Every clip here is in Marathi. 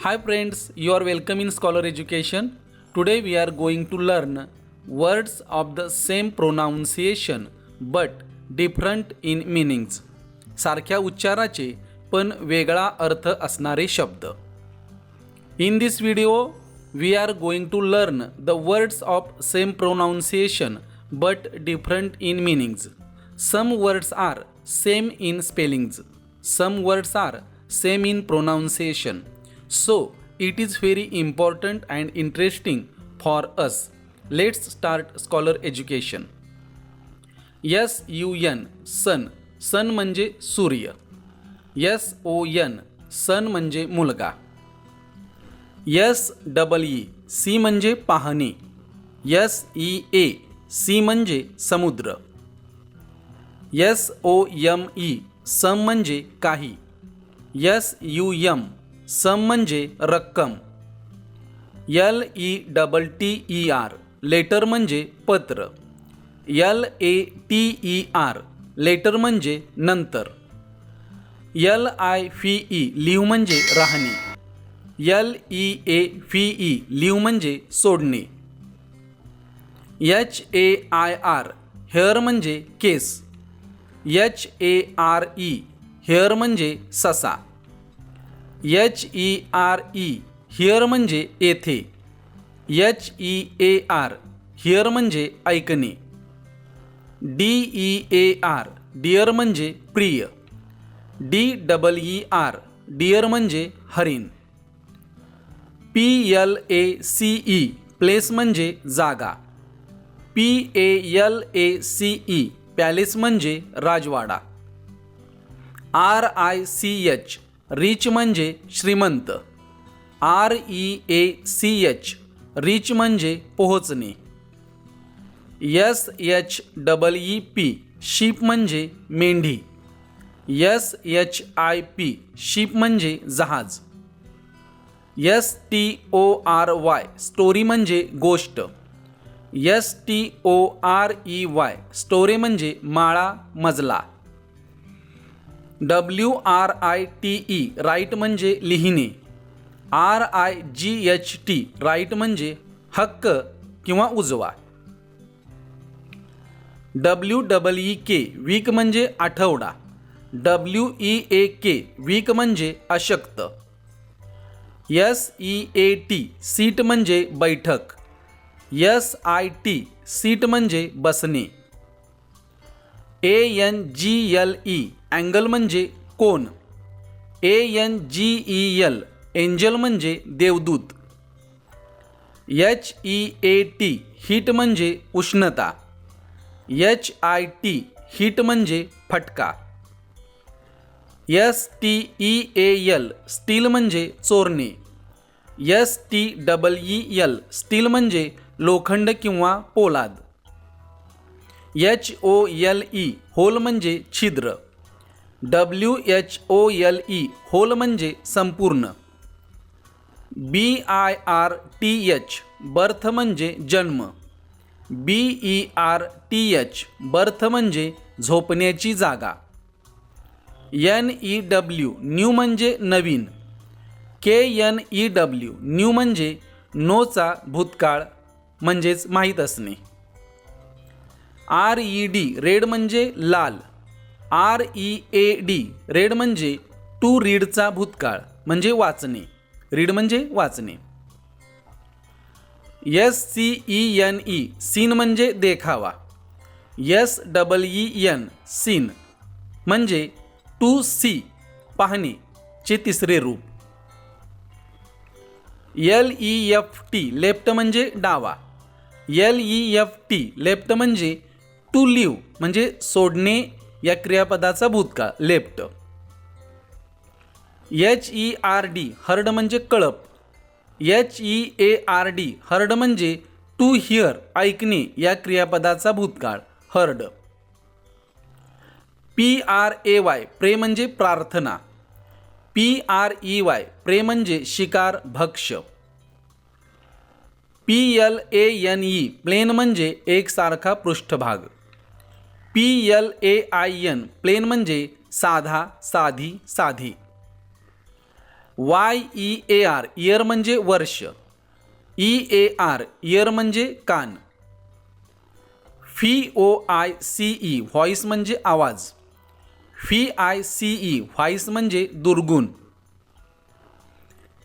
Hi friends you are welcome in scholar education today we are going to learn words of the same pronunciation but different in meanings सारख्या उच्चाराचे पण वेगळा अर्थ असणारे शब्द. In this video we are going to learn the words of same pronunciation but different in meanings some words are same in spellings some words are same in pronunciation So, it is very important and interesting for us. Let's start scholar education. S U N sun sun म्हणजे सूर्य. यस ओ यन सन म्हणजे मुलगा. यस डबल ई सी म्हणजे पाहणे. यस ई ए सी म्हणजे समुद्र. S O M E some म्हणजे काही. यस यू यम सम म्हणजे रक्कम. L E double T E R letter म्हणजे पत्र. L A T E R later म्हणजे नंतर. L I V E live म्हणजे राहणे. L E A V E leave म्हणजे सोडणे. H A I R hair म्हणजे केस. H A R E hare म्हणजे ससा. H E R E here म्हणजे येथे. H E A R hear म्हणजे ऐकणे. D E A R dear म्हणजे प्रिय. D double E R deer म्हणजे हरिण. P L A C E place म्हणजे जागा. P A L A C E palace म्हणजे राजवाडा. R I C H rich म्हणजे श्रीमंत. R E A C H reach म्हणजे पोहोचणे. S H double E P sheep म्हणजे मेंढी. S H I P ship म्हणजे जहाज. S T O R Y story म्हणजे गोष्ट. S T O R E Y storey म्हणजे माळा मजला. W R I T E write म्हणजे लिहिणे. R I G H T right म्हणजे हक्क किंवा उजवा. W double E K week म्हणजे आठवडा. W E A K weak म्हणजे अशक्त. S E A T seat म्हणजे बैठक. एस आय टी सीट म्हणजे बसणे. A N G L E angle म्हणजे कोण? A N G E L angel म्हणजे देवदूत. H E A T heat म्हणजे उष्णता. एच आय टी हीट म्हणजे फटका. S T E A L steal म्हणजे चोरणे. S T double E L steel म्हणजे लोखंड किंवा पोलाद. H O L E hole म्हणजे छिद्र. W H O L E whole म्हणजे संपूर्ण. B I R T H birth म्हणजे जन्म. B E R T H berth म्हणजे झोपण्याची जागा. एन ई डब्ल्यू न्यू म्हणजे नवीन. K N E W knew म्हणजे नोचा भूतकाळ म्हणजेच माहीत असणे. आर ई डी रेड म्हणजे लाल. R E A D read म्हणजे टू रीडचा भूतकाळ म्हणजे वाचणे. रीड म्हणजे वाचणे. S C E N E scene म्हणजे देखावा. S double E N seen म्हणजे टू सी पाहणे चे तिसरे रूप. L E F T left म्हणजे डावा. L E F T left म्हणजे टू लिव्ह म्हणजे सोडणे या क्रियापदाचा भूतकाळ left. H E R D herd म्हणजे कळप. H E A R D heard म्हणजे टू हिअर ऐकणे या क्रियापदाचा भूतकाळ heard. P R A Y pray म्हणजे प्रार्थना. पी आर ई वाय प्रे म्हणजे शिकार भक्ष. P L A N E plane म्हणजे एकसारखा पृष्ठभाग. P L A I N plain म्हणजे साधा साधी साधी. Y E A R year म्हणजे वर्ष. ई ए आर इयर म्हणजे कान. V O I C E voice म्हणजे आवाज. V I C E vice म्हणजे दुर्गुण.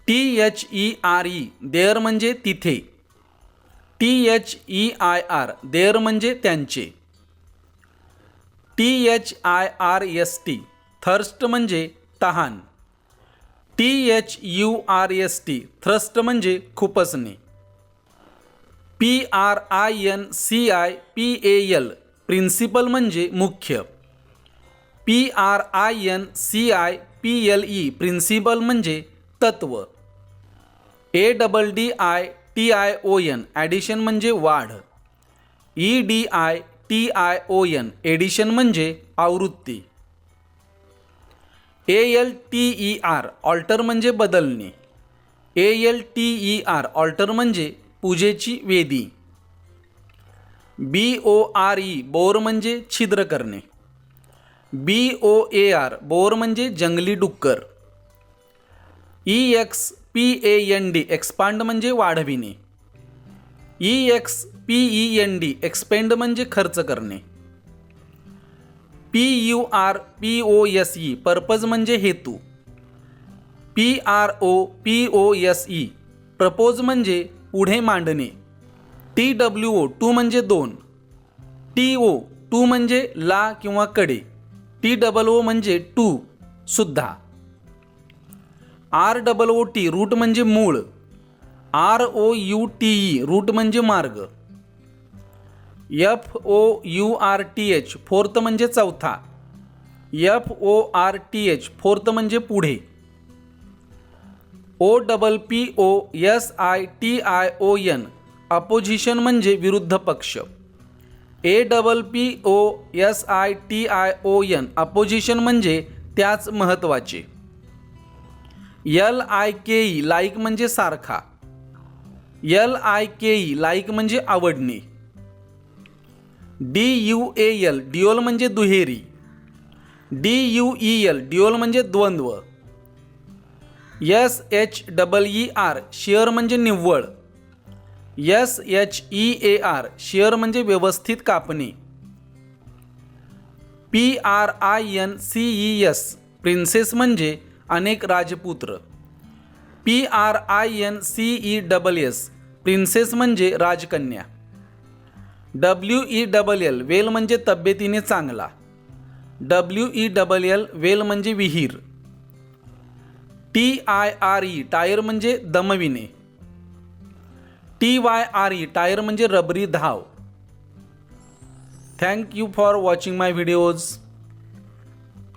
T H E R E there म्हणजे तिथे. T H E I R their म्हणजे त्यांचे. T H I R S T thirst म्हणजे तहान. T H U R S T thrust म्हणजे खुपसणे. P R I N C I P A L principal म्हणजे मुख्य. P R I N C I P L E principle म्हणजे तत्व. A double D I T I O N addition म्हणजे वाढ. E D I T I O N edition म्हणजे आवृत्ती. A L T E R alter म्हणजे बदलणे. A L T E R altar म्हणजे पूजेची वेदी. B O R E bore म्हणजे छिद्र करणे. B O A R boar म्हणजे जंगली डुक्कर. E X P A N D expand म्हणजे वाढविणे. E X P E N D expend म्हणजे खर्च करणे. P U R P O S E purpose म्हणजे हेतू. P R O P O S E propose म्हणजे पुढे मांडणे. टी डब्ल्यू ओ टू म्हणजे दोन. टी ओ टू म्हणजे ला किंवा कडे. टी डबल ओ म्हणजे टू सुद्धा. R double O T root म्हणजे मूळ. R O U T E route म्हणजे मार्ग. F O U R T H fourth म्हणजे चौथा. F O R T H forth म्हणजे पुढे. O double P O S I T I O N opposition म्हणजे विरुद्ध पक्ष. A double P O S I T I O N opposition म्हणजे त्याच महत्त्वाचे L I K E like म्हणजे सारखा. L I K E like म्हणजे आवडणे. D U A L dual म्हणजे दुहेरी. D U E L duel म्हणजे द्वंद्व. S H double E R sheer म्हणजे निव्वळ. S H E A R shear म्हणजे व्यवस्थित कापणे. P R I N C E S princes म्हणजे अनेक राजपुत्र. P R I N C E double S princess म्हणजे राजकन्या. W E double L well म्हणजे तब्येतीने चांगला. W E double L well म्हणजे विहीर. T I R E tire म्हणजे दमविणे. T Y R E tyre म्हणजे रबरी धाव. Thank you for watching my videos